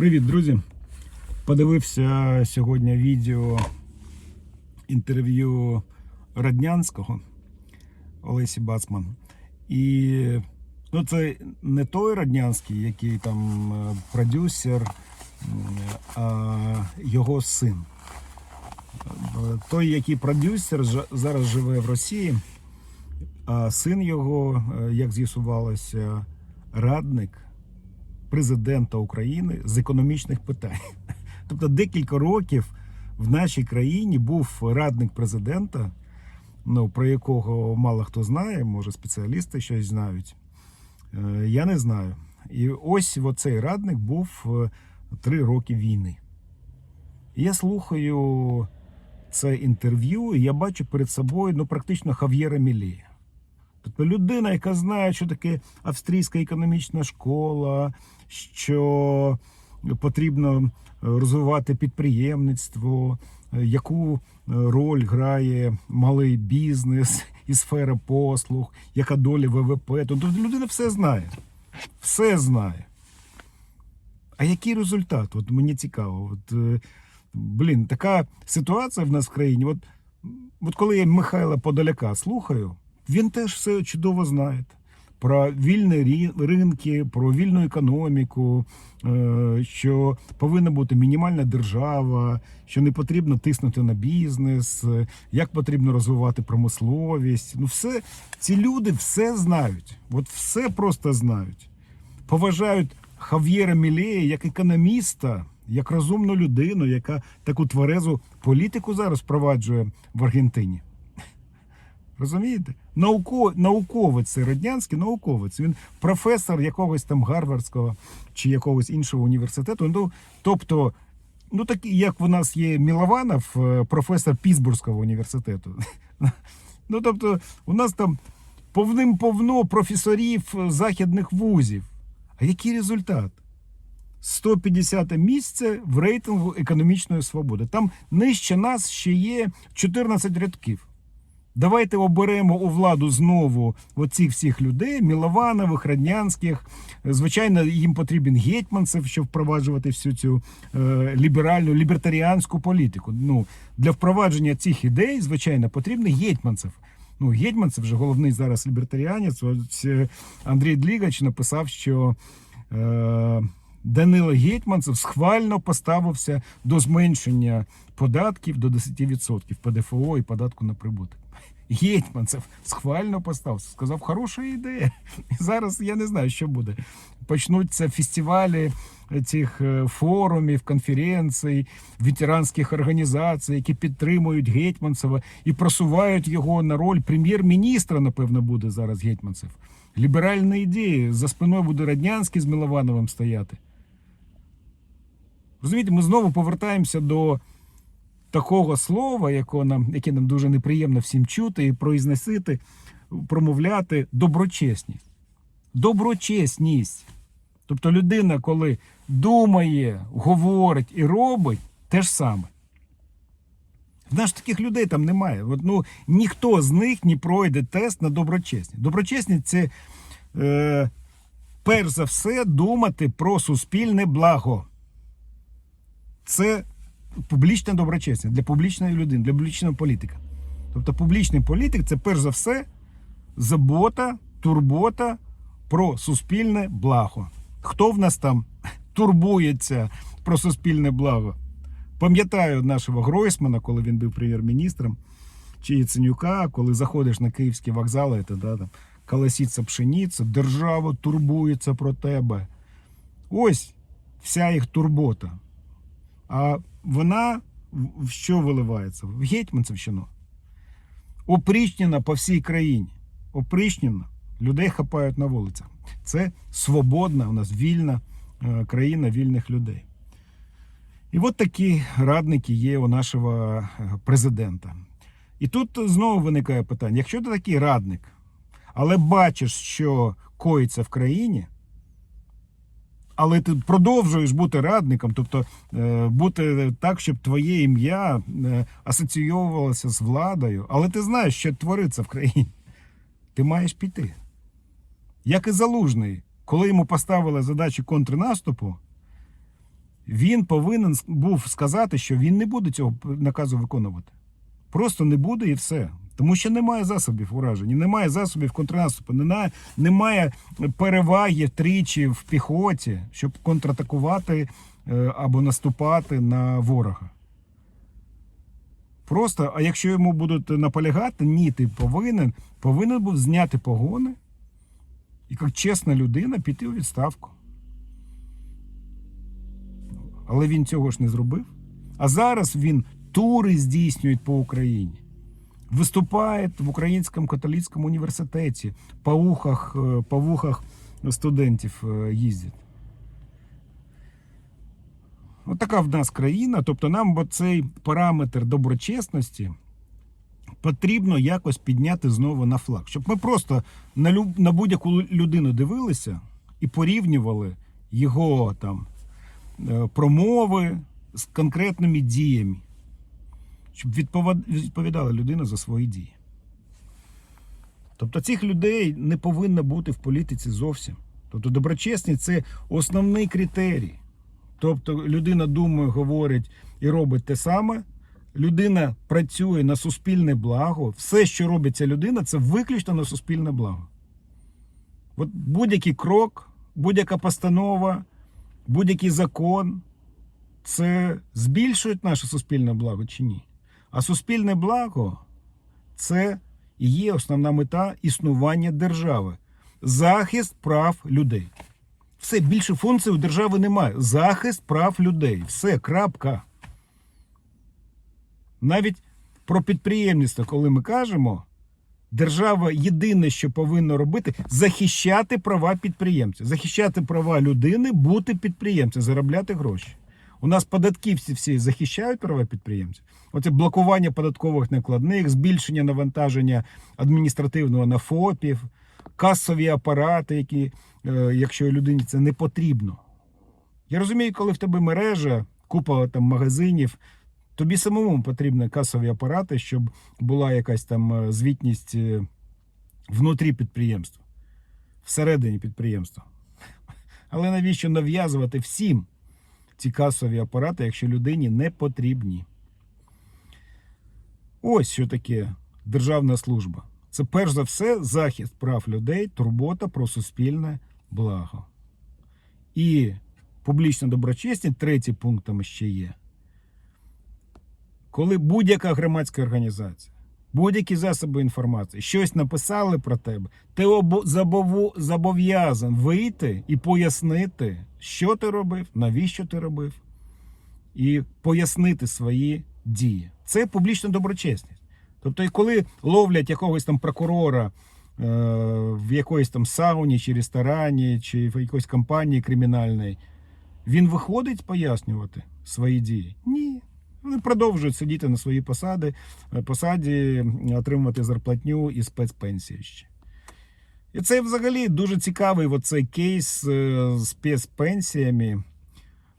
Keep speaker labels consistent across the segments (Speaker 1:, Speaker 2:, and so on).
Speaker 1: Привіт, друзі! Подивився сьогодні відео інтерв'ю Раднянського Олесі Бацман. І ну, це не той Раднянський, який там е, продюсер, а його син. Е, Той, який продюсер, зараз живе в Росії, а син його, е, як з'ясувалося, радник президента України з економічних питань. Тобто декілька років в нашій країні був радник президента, ну, про якого мало хто знає, може спеціалісти щось знають. Е, Я не знаю. І ось оцей радник був е, три роки війни. Я слухаю це інтерв'ю, і я бачу перед собою ну, практично Хав'єра Мілія. Тобто людина, яка знає, що таке австрійська економічна школа, що потрібно е, розвивати підприємництво, е, яку е, роль грає малий бізнес і сфера послуг, яка доля ВВП. Тобто людина все знає. Все знає. А який результат? От мені цікаво. От, блін, така ситуація в нас в країні. От, от коли я Михайла Подоляка слухаю, він теж все чудово знає. Про вільні ринки, про вільну економіку, е, що повинна бути мінімальна держава, що не потрібно тиснути на бізнес, е, як потрібно розвивати промисловість. Ну, все ці люди все знають. От все просто знають. Поважають Хав'єра Мілея як економіста, як розумну людину, яка таку тверезу політику зараз впроваджує в Аргентині. Розумієте? Науко, науковець це Роднянський науковець. Він професор якогось там Гарвардського чи якогось іншого університету. Ну, тобто, ну такий, як в нас є Мілованов, е, професор Пітсбурзького університету. Ну, тобто, у нас там повним-повно професорів е, західних вузів. А який результат? 150 місце в рейтингу економічної свободи. Там нижче нас ще є 14 рядків. Давайте оберемо у владу знову оцих всіх людей: Мілованових, Раднянських. Звичайно, їм потрібен гетьманцев, щоб впроваджувати всю цю е, ліберальну лібертаріанську політику. Ну для впровадження цих ідей, звичайно, потрібен гетьманцев. Ну, гетьманцев вже головний зараз лібертаріанець. Ось е, Андрій Длігач написав, що. Е, Данило Гетьманцев схвально поставився до зменшення податків до 10% ПДФО і податку на прибуток. Гетьманцев схвально поставився, сказав, хороша ідея. І зараз я не знаю, що буде. Почнуться фестивалі цих е, форумів, конференцій, ветеранських організацій, які підтримують Гетьманцева і просувають його на роль прем'єр-міністра, напевно, буде зараз Гетьманцев. Ліберальні ідеї. За спиною буде Раднянський з Миловановим стояти. Розумієте, ми знову повертаємося до такого слова, якого нам, яке нам дуже неприємно всім чути і произносити, промовляти доброчесність. Доброчесність. Тобто людина, коли думає, говорить і робить, те ж саме. В нас таких людей там немає. От, ну, ніхто з них не пройде тест на доброчесність. Доброчесність це е, перш за все думати про суспільне благо. Це публічна доброчесність для публічної людини, для публічного політика. Тобто публічний політик це перш за все забота, турбота про суспільне благо. Хто в нас там турбується про суспільне благо? Пам'ятаю нашого Гройсмана, коли він був прем'єр-міністром, чи Яценюка, коли заходиш на київські вокзали, то да, там колоситься пшениця, держава турбується про тебе. Ось вся їх турбота. А вона в що виливається? В Гетьманцевщину. Опричнена по всій країні. Опричнена. Людей хапають на вулицях. Це свободна, у нас вільна е, країна вільних людей. І от такі радники є у нашого е, президента. І тут знову виникає питання: якщо ти такий радник, але бачиш, що коїться в країні, але ти продовжуєш бути радником, тобто е, бути так, щоб твоє ім'я е, асоційовувалося з владою, але ти знаєш, що твориться в країні. Ти маєш піти. Як і залужний, коли йому поставили задачі контрнаступу, він повинен був сказати, що він не буде цього наказу виконувати. Просто не буде і все. Тому що немає засобів ураження, немає засобів контрнаступу, немає, переваги тричі в піхоті, щоб контратакувати е, або наступати на ворога. Просто, а якщо йому будуть наполягати, ні, ти повинен, повинен був зняти погони і як чесна людина піти у відставку. Але він цього ж не зробив. А зараз він тури здійснює по Україні. Виступає в Українському католицькому університеті, по вухах, е, по вухах студентів е, їздять. От така в нас країна. Тобто нам цей параметр доброчесності потрібно якось підняти знову на флаг. Щоб ми просто на, люб, на будь-яку людину дивилися і порівнювали його там е, промови з конкретними діями. Щоб відповідала людина за свої дії. Тобто цих людей не повинно бути в політиці зовсім. Тобто доброчесність це основний критерій. Тобто людина думає, говорить і робить те саме. Людина працює на суспільне благо. Все, що робить ця людина, це виключно на суспільне благо. От будь-який крок, будь-яка постанова, будь-який закон це збільшує наше суспільне благо чи ні? А суспільне благо це і є основна мета існування держави захист прав людей. Все більше функцій у держави немає. Захист прав людей. Все, крапка. Навіть про підприємництво, коли ми кажемо, держава єдине, що повинна робити, захищати права підприємця, захищати права людини, бути підприємцем, заробляти гроші. У нас податківці всі захищають права підприємців. Оце блокування податкових накладних, збільшення навантаження адміністративного на ФОПів, касові апарати, які, е, якщо людині це не потрібно. Я розумію, коли в тебе мережа, купа там магазинів, тобі самому потрібні касові апарати, щоб була якась там е, звітність е, внутрі підприємства, всередині підприємства. Але навіщо нав'язувати всім ці касові апарати, якщо людині не потрібні? Ось що таке державна служба. Це перш за все захист прав людей, турбота про суспільне благо. І публічна доброчесність, третій пункт там ще є. Коли будь-яка громадська організація, будь-які засоби інформації щось написали про тебе, ти обо- зобов'язан вийти і пояснити, що ти робив, навіщо ти робив, і пояснити свої дії. Це публічна доброчесність. Тобто, і коли ловлять якогось там прокурора е, в якоїсь там сауні чи ресторані, чи в якоїсь компанії кримінальній, він виходить пояснювати свої дії? Ні. Вони продовжують сидіти на своїй посади, е, посаді, отримувати зарплатню і спецпенсію ще. І це взагалі дуже цікавий оцей кейс е, з спецпенсіями.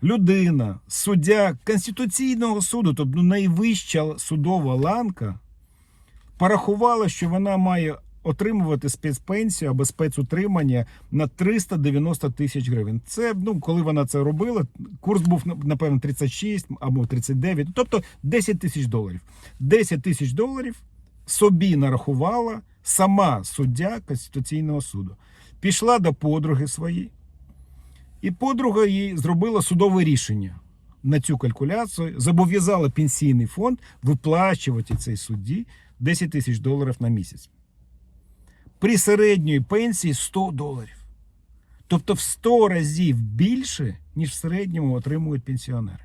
Speaker 1: Людина, суддя Конституційного суду, тобто найвища судова ланка, порахувала, що вона має отримувати спецпенсію або спецутримання на 390 тисяч гривень. Це, ну, коли вона це робила, курс був, напевно, 36 або 39, тобто 10 тисяч доларів. 10 тисяч доларів собі нарахувала сама суддя Конституційного суду. Пішла до подруги своєї, і подруга їй зробила судове рішення на цю калькуляцію, зобов'язала пенсійний фонд виплачувати цей судді 10 тисяч доларів на місяць. При середньої пенсії 100 доларів. Тобто в 100 разів більше, ніж в середньому отримують пенсіонери.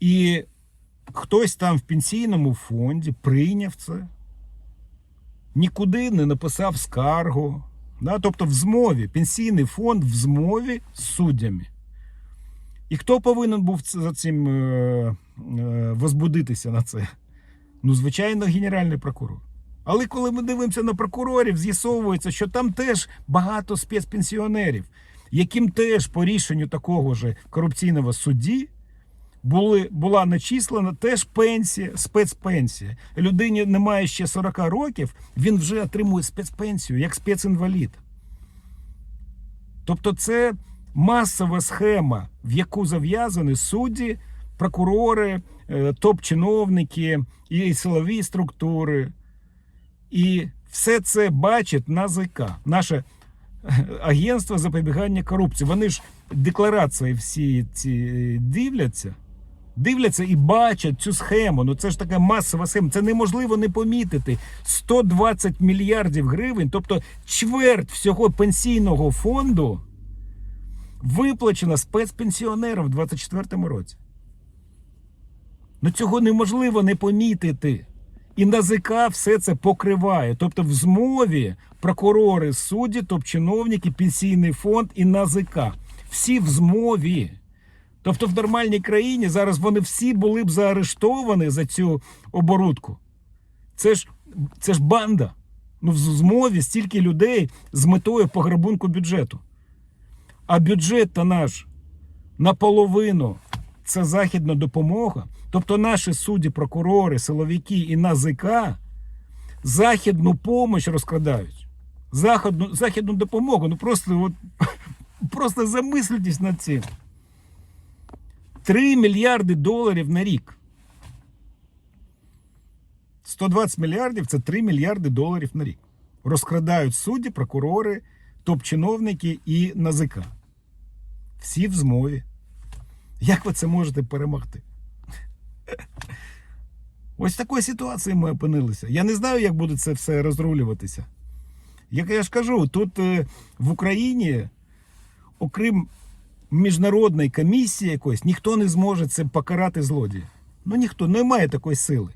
Speaker 1: І хтось там в пенсійному фонді прийняв це, нікуди не написав скаргу. Да? Тобто в змові, пенсійний фонд в змові з суддями. І хто повинен був за цим е, е, возбудитися на це? Ну, звичайно, генеральний прокурор. Але коли ми дивимося на прокурорів, з'ясовується, що там теж багато спецпенсіонерів, яким теж по рішенню такого ж корупційного судді були, була начислена теж пенсія, спецпенсія. Людині немає ще 40 років, він вже отримує спецпенсію як спецінвалід. Тобто, це масова схема, в яку зав'язані судді, прокурори, е, топ-чиновники і силові структури. І все це бачить НАЗК, наше е, агентство запобігання корупції. Вони ж декларації всі ці дивляться. Дивляться і бачать цю схему. Ну це ж така масова схема. Це неможливо не помітити. 120 мільярдів гривень, тобто чверть всього пенсійного фонду, виплачена спецпенсіонерам в 2024 році. Ну цього неможливо не помітити. І НАЗК все це покриває. Тобто в змові прокурори, судді, топ-чиновники, пенсійний фонд і НАЗК. Всі в змові. Тобто в нормальній країні зараз вони всі були б заарештовані за цю оборудку. Це ж, це ж банда. Ну, в змові стільки людей з метою пограбунку бюджету. А бюджет то наш наполовину це західна допомога. Тобто наші судді, прокурори, силовики і НАЗК західну помощь розкрадають. Західну, західну допомогу. Ну просто, от, просто замислитесь над цим. 3 мільярди доларів на рік. 120 мільярдів це 3 мільярди доларів на рік. Розкрадають судді, прокурори, топ-чиновники і НАЗК. Всі в змові. Як ви це можете перемогти? Ось такої ситуації ми опинилися. Я не знаю, як буде це все розрулюватися. Як я ж кажу, тут е, в Україні, окрім міжнародної комісії якоїсь, ніхто не зможе це покарати злодіїв. Ну ніхто немає такої сили.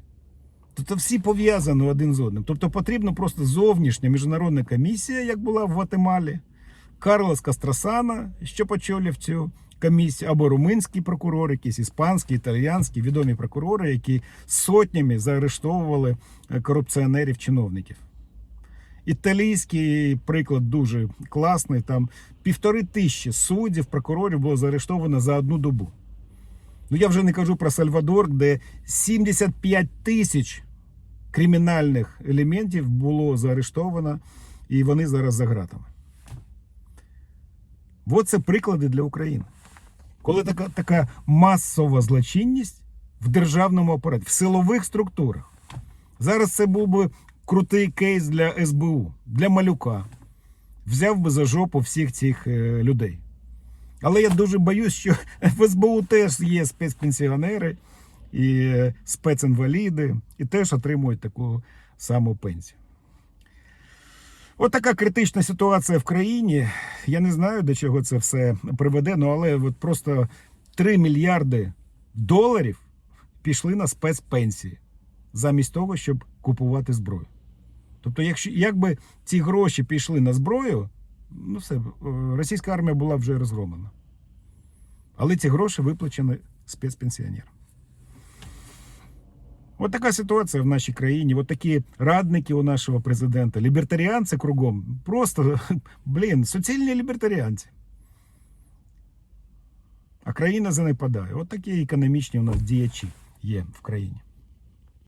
Speaker 1: Тобто всі пов'язані один з одним. Тобто потрібна просто зовнішня міжнародна комісія, як була в Гватемалі, Карлос Кастрасана, що очолив цю комісію, або румунський прокурор, якийсь іспанський, італіянський, відомі прокурори, які сотнями заарештовували е, корупціонерів-чиновників. Італійський приклад дуже класний. Там півтори тисячі суддів, прокурорів було заарештовано за одну добу. Ну я вже не кажу про Сальвадор, де 75 тисяч кримінальних елементів було заарештовано, і вони зараз за ґратами. От це приклади для України. Коли така, така масова злочинність в державному апараті, в силових структурах. Зараз це був би крутий кейс для СБУ, для малюка. Взяв би за жопу всіх цих е, людей. Але я дуже боюсь, що в СБУ теж є спецпенсіонери і е, спецінваліди, і теж отримують таку саму пенсію. От така критична ситуація в країні. Я не знаю, до чого це все приведе, ну але от просто 3 мільярди доларів пішли на спецпенсії замість того, щоб купувати зброю. Тобто, якщо якби ці гроші пішли на зброю, ну все, е, російська армія була вже розгромлена. Але ці гроші виплачені спецпенсіонерам. От така ситуація в нашій країні. От такі радники у нашого президента, лібертаріанці кругом. Просто, блін, суцільні лібертаріанці. А країна занепадає. От такі економічні у нас діячі є в країні.